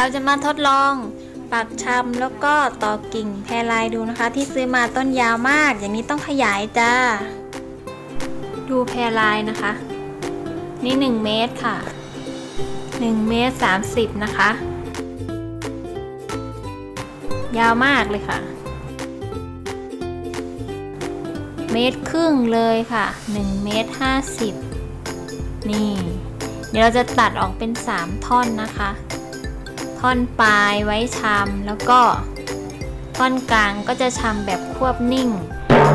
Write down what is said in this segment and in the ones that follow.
เราจะมาทดลองปักชำแล้วก็ต่อกิ่งแพรลายดูนะคะ ที่ซื้อมาต้นยาวมาก อย่างนี้ต้องขยายจ้า ดูแพรลายนะคะ นี่ 1 เมตรค่ะ 1 เมตร 30 นะคะ ยาวมากเลยค่ะ เมตรครึ่งเลยค่ะ 1 เมตร 50 นี่ เดี๋ยวเราจะตัดออกเป็น 3 ท่อนนะคะ ท่อนปลายไว้ชำแล้วก็ท่อนกลางก็จะชำแบบควบนิ่ง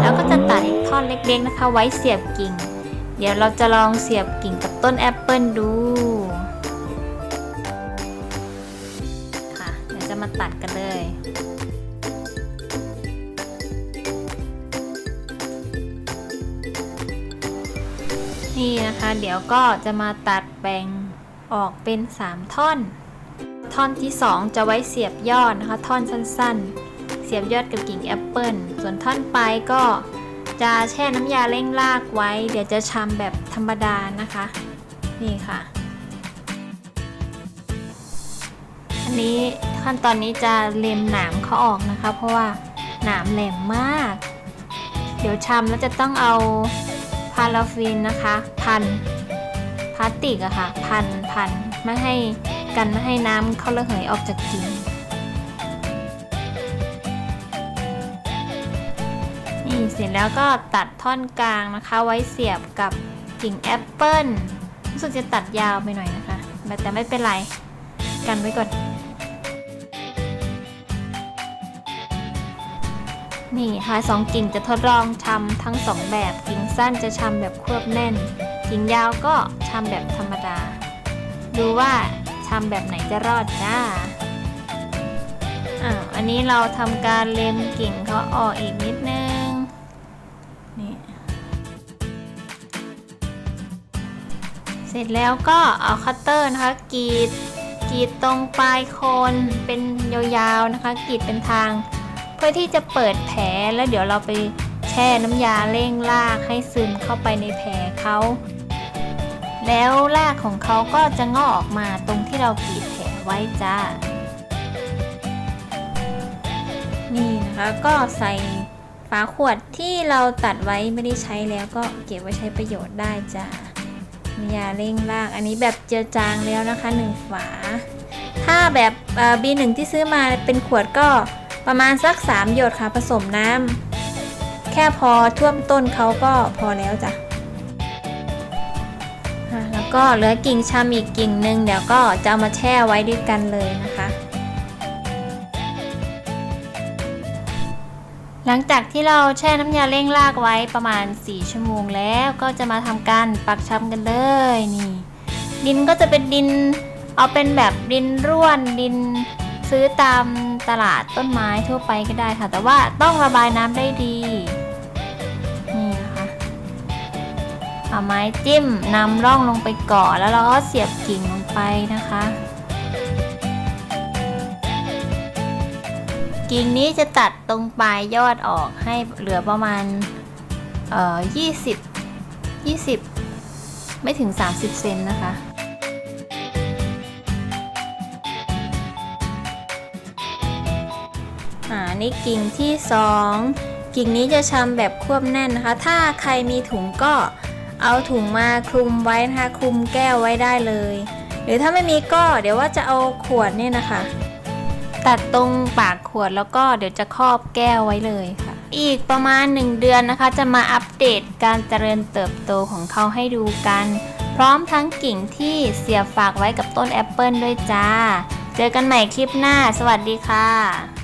แล้วก็จะตัดอีกท่อนเล็กๆนะคะ ไว้เสียบกิ่ง เดี๋ยวเราจะลองเสียบกิ่งกับต้นแอปเปิลดูค่ะเดี๋ยวจะมาตัดกันเลยนี่นะคะ เดี๋ยวก็จะมาตัดแบ่งออกเป็น 3 ท่อน ท่อนที่ 2 จะไว้เสียบยอดนะคะ ท่อนสั้นๆ เสียบยอดกับกิ่งแอปเปิลส่วนท่อนปลายก็จะแช่น้ำยาเร่งรากไว้ เดี๋ยวจะชำแบบธรรมดานะคะ นี่ค่ะ อันนี้ขั้นตอนนี้จะเล็มหนามเขาออกนะคะ เพราะว่าหนามแหลมมาก เดี๋ยวชำแล้วจะต้องเอาพาราฟินนะคะ พันพลาสติกอะค่ะ พันพันไม่ให้ กันไม่ให้น้ำเข้าระเหยออกจากกิ่งนี่เสร็จแล้วก็ตัดท่อนกลางนะคะ ไว้เสียบกับกิ่งแอปเปิ้ลรู้สึกจะตัดยาวไปหน่อยนะคะ แต่ไม่เป็นไร กันไว้ก่อน นี่ค่ะสองกิ่งจะทดลองชำทั้งสองแบบ กิ่งสั้นจะชำแบบควบแน่น กิ่งยาวก็ชำแบบธรรมดา ดูว่าำแบบไหนจะรอดจ้าอ่าอันนี้เราทำการเล็มกิ่งเขาออกอีกนิดนึง นี่ เสร็จแล้วก็เอาคัตเตอร์นะคะกรีดกรีดตรงปลายโคนเป็นยาวๆนะคะกรีดเป็นทาง เพื่อที่จะเปิดแผลแล้วเดี๋ยวเราไปแช่น้ำยาเร่งรากให้ซึมเข้าไปในแผลเขา แล้วรากของเขาก็จะงอกออกมาตรงที่เรากรีดแผลไว้จ้า นี่นะคะก็ใส่ฝาขวดที่เราตัดไว้ไม่ได้ใช้แล้วก็เก็บไว้ใช้ประโยชน์ได้จ้าน้ำยาเร่งราก อันนี้แบบเจือจางแล้วนะคะหนึ่งฝา ถ้าแบบบีหนึ่งที่ซื้อมาเป็นขวดก็ประมาณสัก 3 หยดค่ะผสมน้ำแค่พอท่วมต้นเขาก็พอแล้วจ้ะ ก็เหลือกิ่งชำอีกกิ่งหนึ่งเดี๋ยวก็จะเอามาแช่ไว้ด้วยกันเลยนะคะ หลังจากที่เราแช่น้ำยาเร่งรากไว้ประมาณ 4 ชั่วโมงแล้วก็จะมาทำการปักชำกันเลยนี่ ดินก็จะเป็นดินเอาเป็นแบบดินร่วนดินซื้อตามตลาดต้นไม้ทั่วไปก็ได้ค่ะ แต่ว่าต้องระบายน้ำได้ดี เอาไม้จิ้มนำร่องลงไปก่อนแล้วเราก็เสียบกิ่งลงไปนะคะ กิ่งนี้จะตัดตรงปลายยอดออกให้เหลือประมาณเอ่อ20 20 ไม่ถึง 30 เซนนะคะ อ่า นี่กิ่งที่ 2 กิ่งนี้จะชำแบบควบแน่นนะคะ ถ้าใครมีถุงก็ เอาถุงมาคลุมไว้นะคะคลุมแก้วไว้ได้เลย หรือถ้าไม่มีก็เดี๋ยวว่าจะเอาขวดเนี่ยนะคะ ตัดตรงปากขวดแล้วก็เดี๋ยวจะครอบแก้วไว้เลยค่ะ อีกประมาณ 1 เดือนนะคะ จะมาอัปเดตการเจริญเติบโตของเขาให้ดูกัน พร้อมทั้งกิ่งที่เสียบฝากไว้กับต้นแอปเปิลด้วยจ้า เจอกันใหม่คลิปหน้า สวัสดีค่ะ